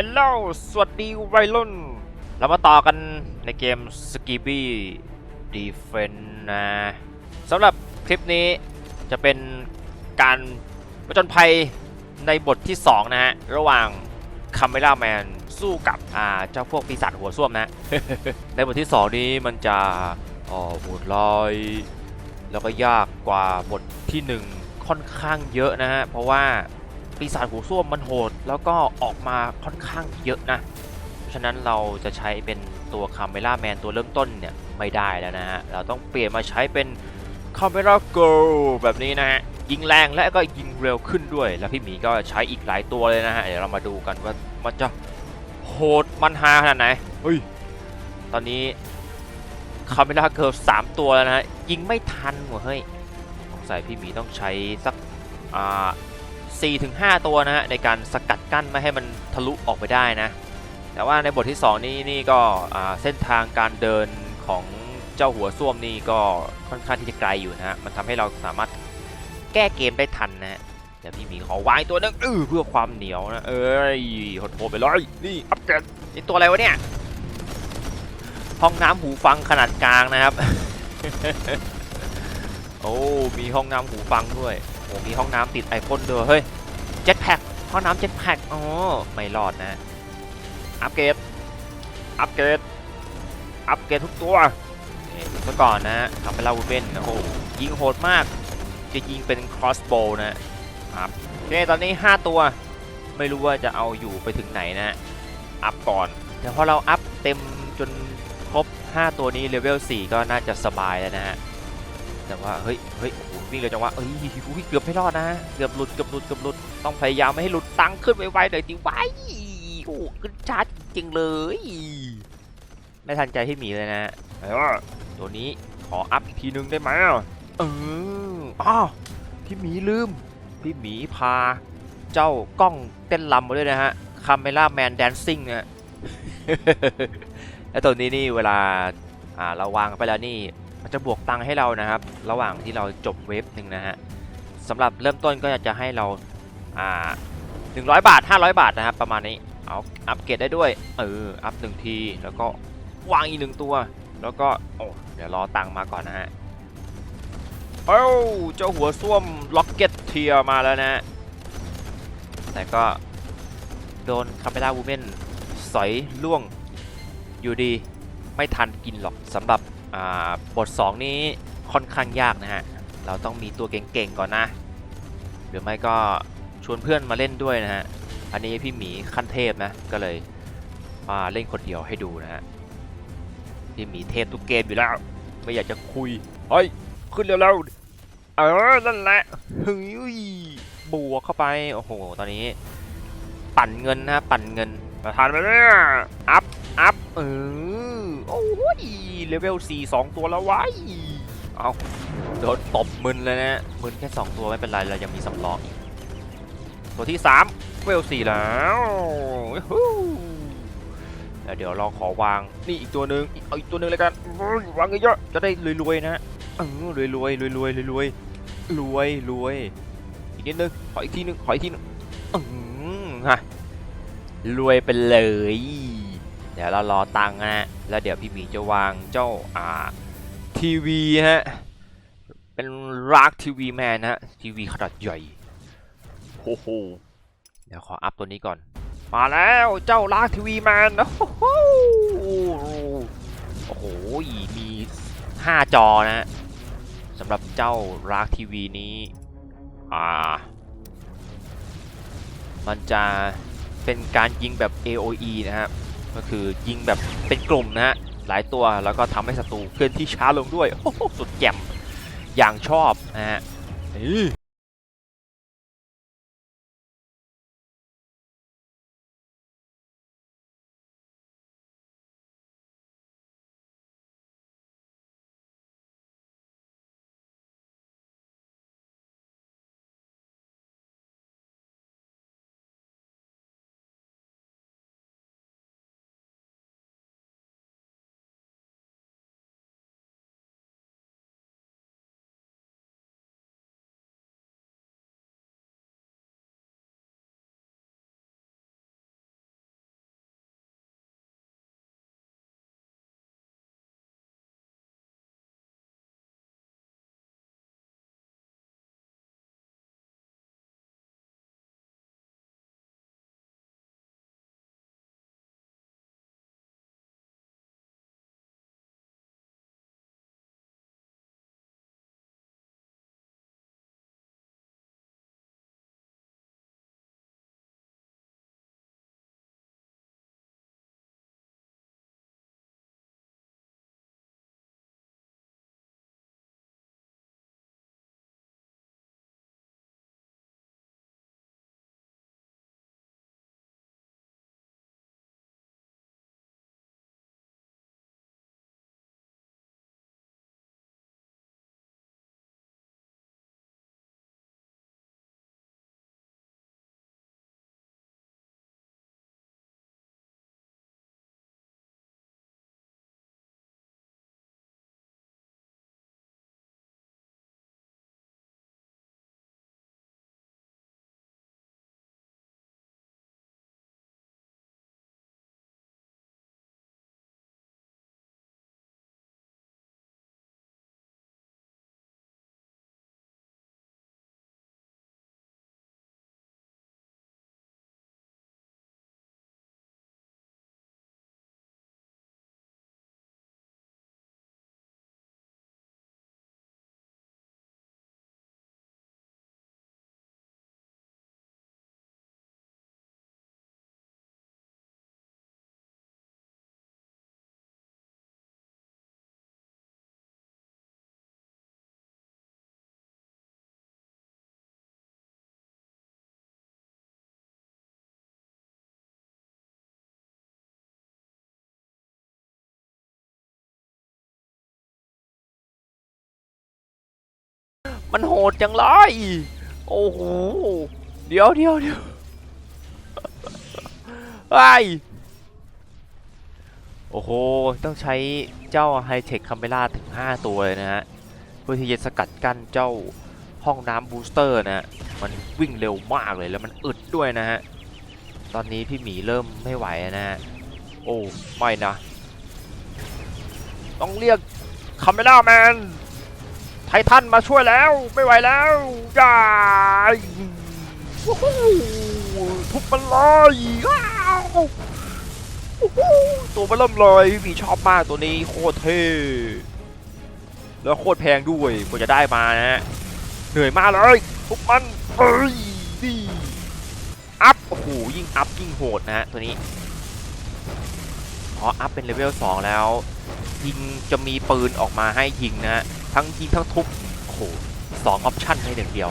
ฮลโหลสวัสดีวัยรุ่น เรามาต่อกันในเกม s k i b y Defense นะสำหรับคลิปนี้จะเป็นการประจนภัยในบทที่ 2 นะฮะ ระหว่างคาเมล่าแมนสู้กับอ่าเจ้าพวกปีศาจหัวส้วมนะ ในบทที่ 2 นี้มันจะอ๋อโหดร้ายแล้วก็ยากกว่าบทที่ 1 ค่อนข้างเยอะนะฮะ เพราะว่า ปีศาจหัวส้วมมันโหด แล้วก็ออกมาค่อนข้างเยอะนะ เพราะฉะนั้นเราจะใช้เป็นตัวคาเมล่าแมนตัวเริ่มต้นเนี่ย ไม่ได้แล้วนะฮะ เราต้องเปลี่ยนมาใช้เป็นคาเมล่าเกิลแบบนี้นะฮะ ยิงแรงและก็ยิงเร็วขึ้นด้วย แล้วพี่หมีก็ใช้อีกหลายตัวเลยนะฮะ เดี๋ยวเรามาดูกันว่ามันจะโหดมันฮาขนาดไหน เฮ้ย ตอนนี้คาเมล่าเกิลสามตัวแล้วนะฮะ ยิงไม่ทันหัวเฮ้ยสงสัยพี่หมีต้องใช้สักอ่า 4-5 ตัวนะฮะในการสกัดกั้นไม่ให้มันทะลุออกไปได้นะ แต่ว่าในบทที่ 2 นี่นี่ก็เส้นทางการเดินของเจ้าหัวส้วมนี่ก็ค่อนข้างที่จะไกลอยู่นะฮะมันทำให้เราสามารถแก้เกมได้ทันนะฮะเดี๋ยวพี่หมีขอวางตัวหนึงเออเพื่อความเหนียวนะเอ้ยหดโหดไปเลยนี่อัปเกรดนี่ตัวอะไรวะเนี่ยห้องน้ำหูฟังขนาดกลางนะครับ โอ้ มีห้องน้ำหูฟังด้วย มีห้องน้ำติดไอพ่นด้วยเฮ้ยเจ็ตแพ็คห้องน้ำเจ็ตแพ็คอ๋อไม่รอดนะอัปเกรดอัปเกรดอัปเกรดทุกตัวนี่เมื่อก่อนนะทำเป็นลาวูเบนโอ้ยิงโหดมาก จะยิงเป็น crossbow นะครับโอเคตอนนี้ 5 ตัว ไม่รู้ว่าจะเอาอยู่ไปถึงไหนนะอัพก่อนแต่พอเราอัพเต็มจนครบ 5 ตัวนี้เลเวล4ก็น่าจะสบายแล้วนะฮะ แต่ว่าเฮ้ยเฮ้ยโอ้โหวิ่งเลยจังวะเอ้ยเกือบไม่รอดนะเกือบหลุดเกือบหลุดเกือบหลุดต้องพยายามไม่ให้หลุดตังค์ขึ้นไวๆหน่อยดิไว้โอ้โหขึ้นช้าจริงเลยไม่ทันใจที่หมีเลยนะเออตัวนี้ขออัพอีกทีนึงได้ไหมอะเอออ้าวพี่หมีลืม พี่หมีพา เจ้ากล้องเต้นรำมาด้วยนะฮะคาเมล่าแมนแดนซิ่งนะแล้วตัวนี้นี่เวลาอ่าเราวางไปแล้วนี่ มันจะบวกตังค์ให้เรานะครับ ระหว่างที่เราจบเว็บหนึ่งนะฮะสำหรับเริ่มต้นก็จะให้เราอ่า100 บาท 500 บาทนะครับประมาณนี้เอาอัปเกรดได้ด้วยเอออัพหนึ่งทีแล้วก็วางอีกหนึ่งตัว แล้วก็โอ้เดี๋ยวรอตังค์มาก่อนนะฮะเอ้าเจ้าหัวส้วมล็อกเก็ตเทียมาแล้วนะแต่ก็โดนคาเมล่าวูแมนสอยล่วงอยู่ดีไม่ทันกินหรอกสำหรับ บท 2 นี้ค่อนข้างยากนะฮะ เราต้องมีตัวเก่งๆก่อนนะ หรือไม่ก็ชวนเพื่อนมาเล่นด้วยนะฮะ อันนี้พี่หมีขั้นเทพนะ ก็เลยมาเล่นคนเดียวให้ดูนะฮะ พี่หมีเทพทุกเกมอยู่แล้ว ไม่อยากจะคุย เฮ้ย ขึ้นเร็วๆเออนั่นแหละเฮ้ยบวกเข้าไป โอ้โห ตอนนี้ ปั่นเงินนะปั่นเงินประทานไปเนี่ยอัพอัพเออ โอ้ยเลเวล4 2 ตัวแล้ววายเอาโดนตบมึนเลยนะมึนแค่ 2 ตัวไม่เป็นไรเรายังมีสำรองอีกตัวที่3เวล4แล้วแล้วเดี๋ยวเราขอวางนี่อีกตัวหนึ่งอีกเอาอีกตัวหนึ่งเลยกันวางเยอะจะได้รวยๆนะรวยรวยรวยรวยรวยรวยรวยรวยอีกนิดนึงขออีกทีนึงขออีกทีนึงอืมฮะรวยไปเลย เดี๋ยวเรารอตังค์นะฮะแล้วเดี๋ยวพี่หมีจะวางเจ้าอ่าทีวีฮะ เป็นรากทีวีแมนนะฮะทีวีขนาดใหญ่โอ้โหเดี๋ยวขออัพตัวนี้ก่อน มาแล้วเจ้าลากทีวีแมนโอ้โหโอ้โหมี5จอนะฮะสำหรับเจ้าลากทีวีนี้อ่ามันจะเป็นการยิงแบบ AOE นะครับ ก็คือยิงแบบเป็นกลุ่มนะฮะหลายตัวแล้วก็ทำให้ศัตรูเคลื่อนที่ช้าลงด้วยโอ้โหสุดแจ่มอย่างชอบนะฮะ มันโหดจังเลยโอ้โหเดี๋ยวเดี๋ยวเดี๋ยวไอโอ้โห ต้องใช้เจ้าไฮเทคคัมเบล่าถึง 5 ตัวเลยนะฮะ เพื่อที่จะสกัดกั้นเจ้าห้องน้ำบูสเตอร์นะฮะ มันวิ่งเร็วมากเลยแล้วมันอึดด้วยนะฮะ ตอนนี้พี่หมีเริ่มไม่ไหวนะฮะ โอ้ ไม่นะ ต้องเรียกคัมเบล่าแมน ไททันมาช่วยแล้ว ไม่ไหวแล้วอย่าวู้ทุบมันเลยตัวมันเริ่มเลยพี่ชอบมากตัวนี้โคตรเท่แล้วโคตรแพงด้วยกว่าจะได้มานะฮะเหนื่อยมากเลยทุบมันเอ้ยดีอัพโอ้โหยิ่งอัพยิ่งโหดนะฮะตัวนี้พออัพเป็นเลเวล2แล้ว ยิงจะมีปืนออกมาให้ยิงนะฮะทั้งยิงทั้งทุบโอ้โหสองออปชั่นให้หนึ่งเดียว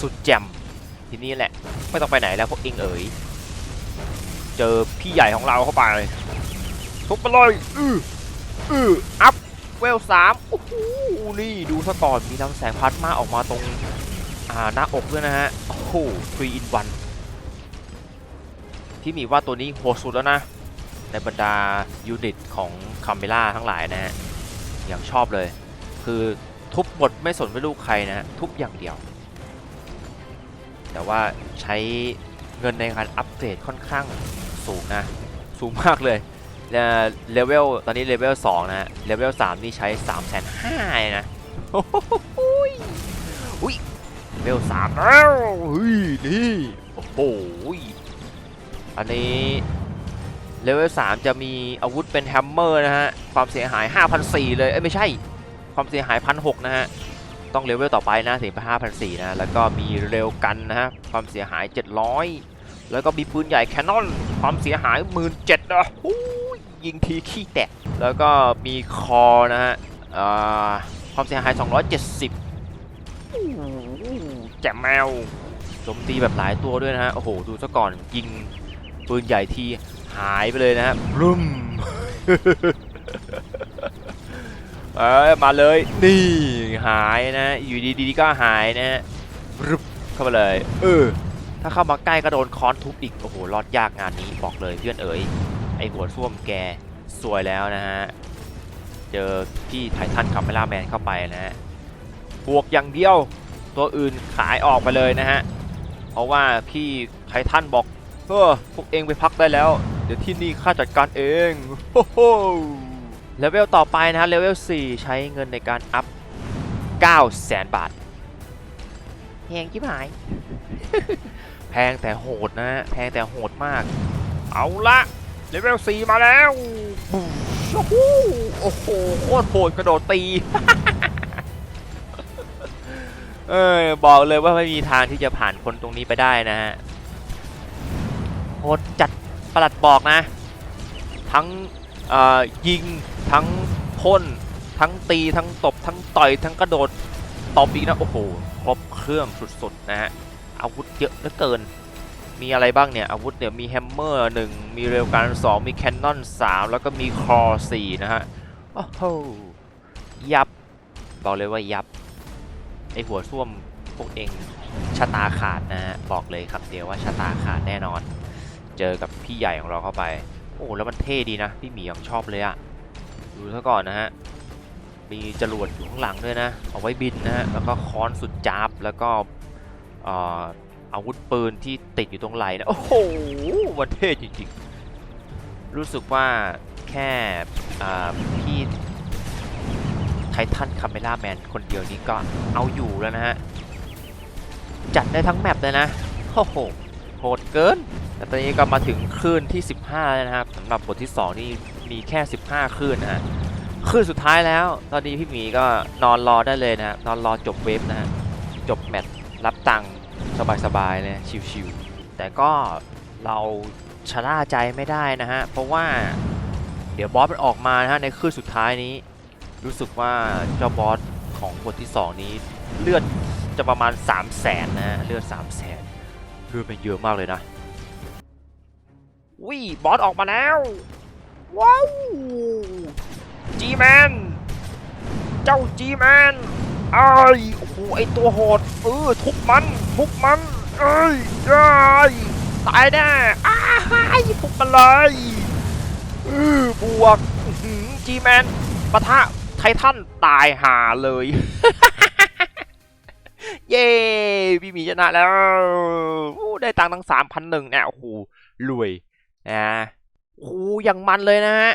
สุดแจ่มทีนี้แหละ ไม่ต้องไปไหนแล้วพวกเองเอ๋ยเจอพี่ใหญ่ของเราเข้าไปทุบไปเลยอืออืออัพเวลสามโอ้โหนี่ดูซะก่อนมีลำแสงพลาสมาออกมาตรงอ่าหน้าอกด้วยนะฮะโอ้โห3 in 1ที่มีว่าตัวนี้โหดสุดแล้วนะ ในบรรดายูนิตของคัมเบล่าทั้งหลายนะฮะอย่างชอบเลย คือทุบหมดไม่สนไม่ลูกใครนะฮะทุบอย่างเดียว แต่ว่าใช้เงินในการอัปเกรดค่อนข้างสูงนะ สูงมากเลยเลเวลตอนนี้เลเวล2นะฮะเลเวล3นี่ใช้3 5 0 0 0นะโอ้โหยอุ้ยเลเวล3แล้วเฮ้ยนี่โอ้โหอันนี้ เลเวล3จะมีอาวุธเป็นแฮมเมอร์นะฮะ ความเสียหาย5,400เลย เอ้ยไม่ใช่ ความเสียหาย 1,600 นะฮะ ต้องเลเวลต่อไปนะถึงไป5,400นะ แล้วก็มีเร็วกันนะฮะ ความเสียหาย 700 แล้วก็มีปืนใหญ่แคนนอน ความเสียหาย 17,000นะโอ้ยยิงทีขี้แตก แล้วก็มีคอนะฮะความเสียหาย 270โอ้โหแจมแมวโจมตีแบบหลายตัวด้วยนะฮะ โอ้โห ดูซะก่อนยิงปืนใหญ่ที หายไปเลยนะฮะรุมเออมาเลยนี่หายนะ อยู่ดีๆก็หายนะฮะรึบเข้ามาเลยเออถ้าเข้ามาใกล้ก็โดนค้อนทุบอีกโอ้โหรอดยากงานนี้บอกเลยเพื่อนเอ๋ยไอหัวส้วมแกสวยแล้วนะฮะเจอพี่ไททันคัมเมล่าแมนเข้าไปนะฮะบวกอย่างเดียวตัวอื่นขายออกไปเลยนะฮะเพราะว่าพี่ไททันบอกเออพวกเองไปพักได้แล้ว เดี๋ยวที่นี่ข้าจัดการเองโอ้โหเลเวลต่อไปนะฮะเลเวล4 ใช้เงินในการอัพ9แสนบาทแพงจิ๋หาย แพงแต่โหดนะฮะแพงแต่โหดมาก เอาละเลเวล4มาแล้วบูโอ้โหโอ้โหโคตรโหดกระโดดตีเออบอกเลยว่าไม่มีทางที่จะผ่านคนตรงนี้ไปได้นะฮะโหดจัด ประหลัดบอกนะ ทั้งยิงทั้งพ่นทั้งตีทั้งตบทั้งต่อยทั้งกระโดดตบอีกนะโอ้โหครบเครื่องสุดๆนะฮะอาวุธเยอะเหลือเกิน มีอะไรบ้างเนี่ย อาวุธเนี่ยมีแฮมเมอร์หนึ่งมีเรลการสองมีแคนนอนสามแล้วก็มีคอสี่นะฮะโอ้โหยับบอกเลยว่ายับไอหัวส้วมพวกเองชะตาขาดนะฮะบอกเลยคำเดียวว่าชะตาขาดแน่นอน เจอกับพี่ใหญ่ของเราเข้าไป โอ้แล้วมันเท่ดีนะ พี่หมียังชอบเลยอะดูซะก่อนนะฮะ มีจรวดอยู่ข้างหลังด้วยนะ เอาไว้บินนะฮะ แล้วก็ค้อนสุดจับแล้วก็อาวุธปืนที่ติดอยู่ตรงไหล่นะ โอ้โหมันเท่จริงๆ รู้สึกว่าแค่พี่ไททันคาเมล่าแมนคนเดียวนี้ก็เอาอยู่แล้วนะฮะ จัดได้ทั้งแมปเลยนะ โอ้โหโหดเกิน แต่ตอนนี้ก็มาถึงคลื่นที่ 15 แล้วนะครับสำหรับบทที่ 2 นี่มีแค่ 15คลื่นนะฮะคลื่นสุดท้ายแล้ว ตอนนี้พี่หมีก็นอนรอได้เลยนะฮะนอนรอจบเวฟนะฮะจบแมตช์รับตังค์สบายๆเลยชิวๆแต่ก็เราชะล่าใจไม่ได้นะฮะเพราะว่าเดี๋ยวบอสมันออกมานะฮะในคลื่นสุดท้ายนี้ รู้สึกว่าเจ้าบอสของบทที่ 2 นี้เลือดจะประมาณ 3 0 0แสนนะฮะเลือด3 0 0แสนเลือดมันเยอะมากเลยนะ วิบอสออกมาแล้ว ว้าวจีแมนเจ้าจีแมนเอ้โอ้โหไอตัวโหดเออทุบมันทุบมันเอ้ยเอ้ตายแน่อ้ายทุบมันเลยเออบวกจีแมนปะทะไททันตายหาเลย เย้พี่มีชนะแล้วได้ตังค์ตั้งสามพันหนึ่งเนี่ยโอ้โหรวย นะโอ้อย่างมันเลยนะฮะ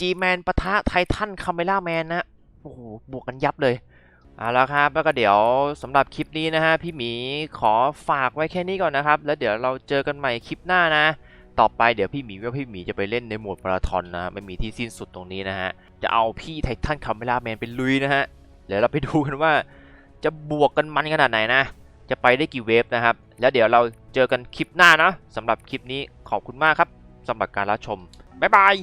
จีแมนปะทะไททันคาเมล่าแมนนะโอ้โหบวกกันยับเลยเอาละครับแล้วก็เดี๋ยวสำหรับคลิปนี้นะฮะพี่หมีขอฝากไว้แค่นี้ก่อนนะครับ แล้วเดี๋ยวเราเจอกันใหม่คลิปหน้านะ ต่อไปเดี๋ยวพี่หมีว่าพี่หมีจะไปเล่นในโหมดมาราธอนนะไม่มีที่สิ้นสุดตรงนี้นะฮะจะเอาพี่ไททันคาเมล่าแมนไปลุยนะฮะเดี๋ยวเราไปดูกันว่าจะบวกกันมันขนาดไหนนะ จะไปได้กี่เวฟนะครับ แล้วเดี๋ยวเรา เจอกันคลิปหน้านะสำหรับคลิปนี้ขอบคุณมากครับสำหรับการรับชมบ๊ายบาย